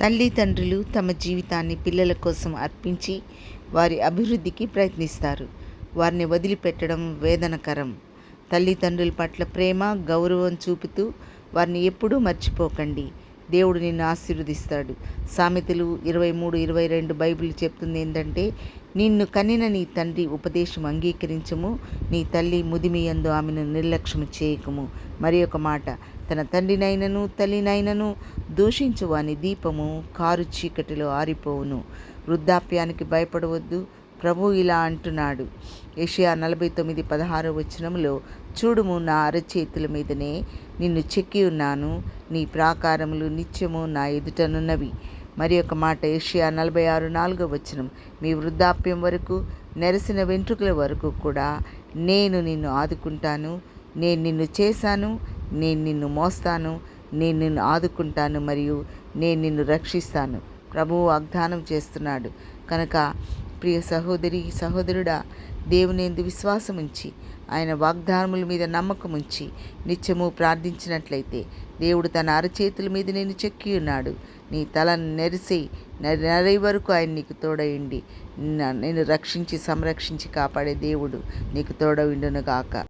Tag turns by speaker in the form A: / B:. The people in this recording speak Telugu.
A: తల్లిదండ్రులు తమ జీవితాన్ని పిల్లల కోసం అర్పించి వారి అభివృద్ధికి ప్రయత్నిస్తారు. వారిని వదిలిపెట్టడం వేదనకరం. తల్లిదండ్రుల పట్ల ప్రేమ గౌరవం చూపుతూ వారిని ఎప్పుడూ మర్చిపోకండి. దేవుడు నిన్ను ఆశీర్వదిస్తాడు. సామెతలు ఇరవై మూడు ఇరవై రెండు బైబిల్ చెప్తుంది ఏంటంటే నిన్ను కనిన నీ తండ్రి ఉపదేశం అంగీకరించము నీ తల్లి ముదిమియందు ఆమెను నిర్లక్ష్యం చేయకము. మరి ఒక మాట తన తండ్రినైనను తల్లినైనను దూషించువాని దీపము కారు చీకటిలో ఆరిపోవును. వృద్ధాప్యానికి భయపడవద్దు ప్రభు ఇలా అంటున్నాడు. ఏషియా నలభై తొమ్మిది పదహారో వచనంలో చూడుము నా అరచేతుల మీదనే నిన్ను చెక్కి ఉన్నాను. నీ ప్రాకారములు నిత్యము నా ఎదుటనున్నవి. మరి ఒక మాట ఏషియా నలభై ఆరు నాలుగో వచనం మీ వృద్ధాప్యం వరకు నెరసిన వెంట్రుకల వరకు కూడా నేను నిన్ను ఆదుకుంటాను. నేను నిన్ను చేశాను. నేను నిన్ను మోస్తాను. నేను నిన్ను ఆదుకుంటాను మరియు నేను నిన్ను రక్షిస్తాను. ప్రభువు వాగ్దానం చేస్తున్నాడు. కనుక ప్రియ సహోదరి సహోదరుడా దేవునేందు విశ్వాసముంచి విశ్వాసం ఉంచి ఆయన వాగ్దానముల మీద నమ్మకం ఉంచి నిత్యము ప్రార్థించినట్లయితే దేవుడు తన అరచేతుల మీద నేను చెక్కి ఉన్నాడు. నీ తలను నెరిసి నరై వరకు ఆయన నీకు తోడయుండి నేను రక్షించి సంరక్షించి కాపాడే దేవుడు నీకు తోడవిండును గాక